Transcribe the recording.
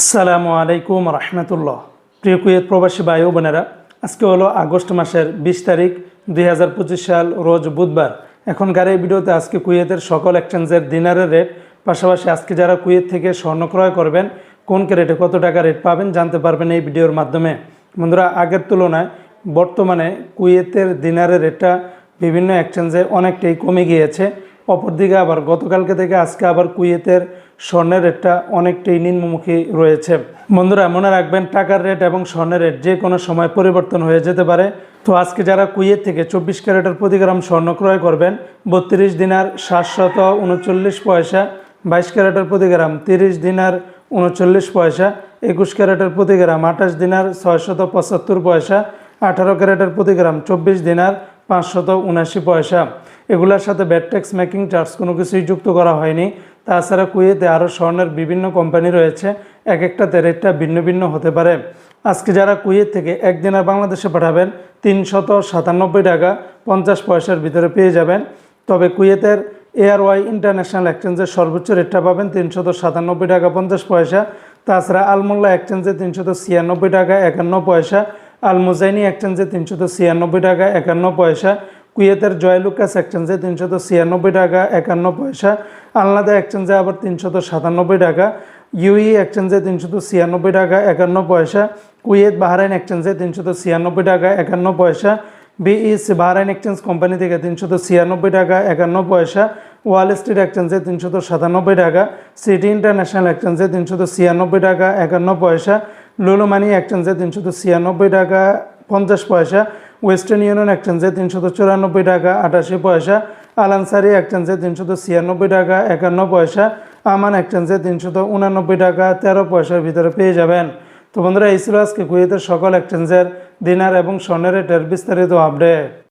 আসসালামু আলাইকুম রহমতুল্লাহ। প্রিয় কুয়েত প্রবাসী ভাই ও বোনেরা, আজকে হলো আগস্ট মাসের বিশ তারিখ, দুই হাজার পঁচিশ সাল, রোজ বুধবার। এখনকার এই ভিডিওতে আজকে কুয়েতের সকল এক্সচেঞ্জের দিনারের রেট, পাশাপাশি আজকে যারা কুয়েত থেকে স্বর্ণ ক্রয় করবেন, কোন ক্যারেটে কত টাকা রেট পাবেন জানতে পারবেন এই ভিডিওর মাধ্যমে। বন্ধুরা, আগের তুলনায় বর্তমানে কুয়েতের দিনারের রেটটা বিভিন্ন এক্সচেঞ্জে অনেকটাই কমে গিয়েছে। অপরদিকে আবার গতকালকে থেকে আজকে আবার কুয়েতের স্বর্ণের রেটটা অনেকটাই নিম্নমুখী রয়েছে। বন্ধুরা, মনে রাখবেন, টাকার রেট এবং স্বর্ণের রেট যে কোনো সময় পরিবর্তন হয়ে যেতে পারে। তো আজকে যারা কুয়েত থেকে চব্বিশ ক্যারেটের প্রতি গ্রাম স্বর্ণ ক্রয় করবেন, বত্রিশ দিনার সাতশত উনচল্লিশ পয়সা, বাইশ ক্যারেটের প্রতি গ্রাম তিরিশ দিনার উনচল্লিশ পয়সা, একুশ ক্যারেটের প্রতি গ্রাম আঠাশ দিনার ছয়শত পঁচাত্তর পয়সা, আঠারো ক্যারেটের প্রতি গ্রাম চব্বিশ দিনার পাঁচশত উনাশি পয়সা। এগুলোর সাথে ব্যাট ট্যাক্স, মেকিং, চার্জ কোনো কিছুই যুক্ত করা হয়নি। তাছাড়া কুয়েতে আরও স্বর্ণের বিভিন্ন কোম্পানি রয়েছে। এক একটাতে রেটটা ভিন্ন ভিন্ন হতে পারে। আজকে যারা কুয়েত থেকে একদিনের বাংলাদেশে পাঠাবেন, তিনশত সাতানব্বই টাকা পঞ্চাশ পয়সার ভিতরে পেয়ে যাবেন। তবে কুয়েতের এয়ারওয়াই ইন্টারন্যাশনাল এক্সচেঞ্জের সর্বোচ্চ রেটটা পাবেন তিনশত সাতানব্বই টাকা পঞ্চাশ পয়সা। তাছাড়া আলমোল্লা এক্সচেঞ্জে তিনশত ছিয়ানব্বই টাকা একান্ন পয়সা। আল মুজাইনি এক্সচেঞ্জে তিনশত ছিয়ানব্বই টাকা একান্ন পয়সা। কুয়েতের জয়লুকাস এক্সচেঞ্জে তিনশত ছিয়ানব্বই টাকা, একান্ন পয়সা। আলনাদা এক্সচেঞ্জে আবার তিনশত সাতানব্বই টাকা। ইউই এক্সচেঞ্জে তিনশত ছিয়ানব্বই টাকা, একান্ন পয়সা। কুয়েত বাহরাইন এক্সচেঞ্জে তিনশত ছিয়ানব্বই টাকা, একান্ন পয়সা। বিইসি বাহরাইন এক্সচেঞ্জ কোম্পানি থেকে তিনশত ছিয়ানব্বই টাকা, একান্ন পয়সা। ওয়াল স্ট্রিট এক্সচেঞ্জে তিনশত সাতানব্বই টাকা। সিটি ইন্টারন্যাশনাল এক্সচেঞ্জে তিনশত ছিয়ানব্বই টাকা, একান্ন পয়সা। লুলু মানি এক্সচেঞ্জে তিনশত ছিয়ানব্বই টাকা, পঞ্চাশ পয়সা। ওয়েস্টার্ন ইউনিয়ন একচেঞ্জে তিনশত চুরানব্বই টাকা, আটাশি পয়সা। আলানসারি একচেঞ্জে তিনশত ছিয়ানব্বই টাকা, একান্ন পয়সা। আমান একচেঞ্জে তিনশত উনানব্বই টাকা, তেরো পয়সার ভিতরে পেয়ে যাবেন। তো বন্ধুরা, এই ছিল আজকে কুয়েতের সকল একচেঞ্জের দিনার এবং স্বর্ণের রেটের বিস্তারিত আপডেট।